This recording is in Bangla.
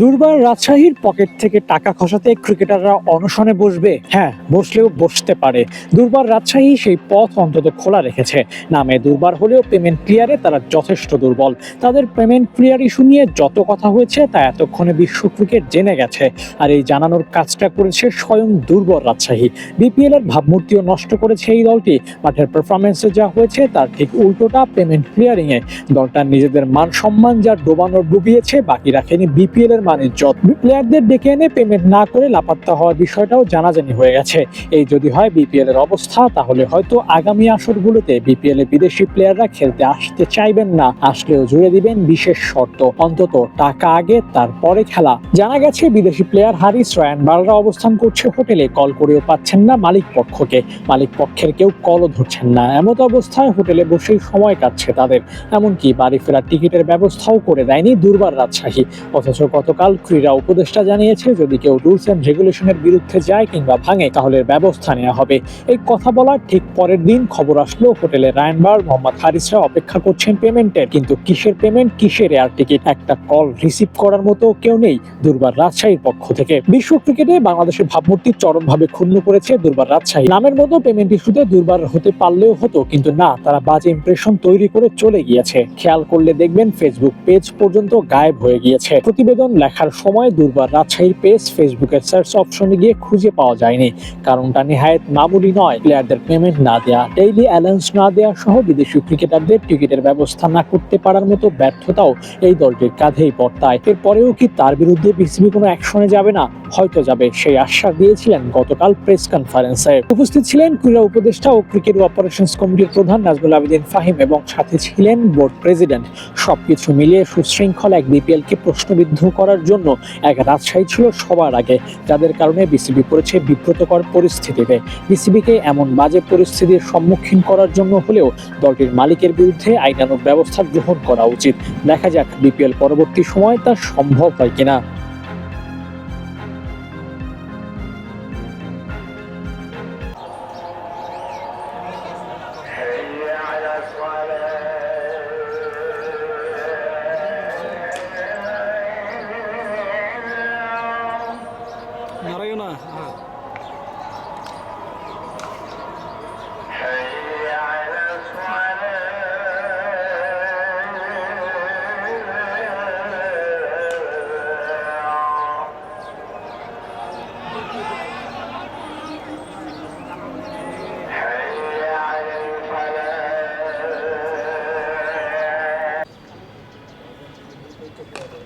দুর্বার রাজশাহীর পকেট থেকে টাকা খসাতে ক্রিকেটাররা অনশনে বসবে। হ্যাঁ বসলেও বসতে পারে। দুর্বার রাজশাহী সেই পথ অন্তত খোলা রেখেছে। নামে দুর্বার হলেও পেমেন্ট ক্লিয়ারে তারা যথেষ্ট দুর্বল। তাদের পেমেন্ট ক্লিয়ার ইস্যু নিয়ে যত কথা হয়েছে তা এতক্ষণে বিশ্ব ক্রিকেট জেনে গেছে। আর এই জানানোর কাজটা করেছে স্বয়ং দুর্বল রাজশাহী। বিপিএল এর ভাবমূর্তিও নষ্ট করেছে এই দলটি। মাঠের পারফরমেন্সে যা হয়েছে তার ঠিক উল্টোটা পেমেন্ট ক্লিয়ারিং এ দলটার নিজেদের মান সম্মান যা ডোবানোর ডুবিয়েছে, বাকি রাখেনি বিপিএল এর মান ইজ্জত প্লেয়ারদের ডেকে এনে পেমেন্ট না করে লাপাত্তা হওয়ার বিষয়টাও জানাজানি হয়ে গেছে। এই যদি হয় বিপিএল এর অবস্থা, তাহলে হয়তো আগামী আসরগুলোতে বিপিএল এ বিদেশি প্লেয়াররা খেলতে আসতে চাইবেন না। আসলেও জুড়ে দিবেন বিশেষ শর্ত। অন্তত টাকা আগে, তারপরে খেলা। জানা গেছে বিদেশি প্লেয়ার হারিস রয়ান বাররা অবস্থান করছে হোটেলে। কল করেও পাচ্ছেন না মালিক পক্ষকে। মালিক পক্ষের কেউ কলও ধরছেন না। এমত অবস্থায় হোটেলে বসেই সময় কাটছে তাদের। এমনকি বাড়ি ফেরার টিকিটের ব্যবস্থাও করে দেয়নি দুর্বার রাজশাহী। অথচ গতকাল ক্রীড়া উপদেষ্টা জানিয়েছে, যদি কেউ রুলস অ্যান্ড রেগুলেশনের বিরুদ্ধে যায় কিংবা ভাঙে, তাহলে ব্যবস্থা নেওয়া হবে। এই কথা বলার ঠিক পরের দিন খবর আসলো হোটেলে রায়নবার মোহাম্মদ হারিসরা অপেক্ষা করছেন পেমেন্টের। কিন্তু কিসের পেমেন্ট, কিসের এয়ার টিকিট একটা কল রিসিভ করার মতো কেউ নেই দুর্বার রাজশাহীর পক্ষ থেকে। বিশ্ব ক্রিকেটে বাংলাদেশের ভাবমূর্তি চরমভাবে ক্ষুণ্ণ করেছে দুর্বার রাজশাহী। নামের মতো পেমেন্ট ইস্যুতে দুর্বার হতে পারলেও হতো, কিন্তু না, তারা বাজে ইমপ্রেশন তৈরি করে চলে গিয়েছে। খেয়াল করলে দেখবেন ফেসবুক পেজ পর্যন্ত গায়েব হয়ে গিয়েছে। প্রতিবেদন লেখার সময় দুর্বার রাজশাহীর পেজ ফেসবুকের সার্চ অপশনে গিয়ে খুঁজে পাওয়া যায়নি। কারণটা নেহায়েত মামুলি নয়। প্লেয়ারদের পেমেন্ট না দেয়া ডেইলি অ্যালাউন্স না দেওয়া সহ বিদেশি ক্রিকেটারদের টিকিটের ব্যবস্থা না করতে পারার মতো ব্যর্থতাও এই দলটির কাঁধেই বর্তায়। এরপরেও কি তার বিরুদ্ধে বিসিবি কোনো অ্যাকশনে যাবে না? হয়তো যাবে, সেই আশ্বাস দিয়েছিলেন গতকাল প্রেস কনফারেন্সে উপস্থিত ছিলেন ক্রীড়া উপদেষ্টা ও ক্রিকেট অপারেশনস কমিটির প্রধান নাজমুল আবেদিন ফাহিম এবং সাথে ছিলেন বোর্ড প্রেসিডেন্ট সবকিছু মিলিয়ে সুশৃঙ্খল এক বিপিএল কে প্রশ্নবিদ্ধ করার জন্য এক রাজশাহী ছিল সবার আগে, যাদের কারণে বিসিবি পড়েছে বিব্রতকর পরিস্থিতিতে বিসিবিকে এমন বাজে পরিস্থিতির সম্মুখীন করার জন্য হলেও দলটির মালিকের বিরুদ্ধে আইনানুক ব্যবস্থা গ্রহণ করা উচিত। দেখা যাক বিপিএল পরবর্তী সময় তা সম্ভব হয় কিনা। নারায়ণ না হ্যাঁ حي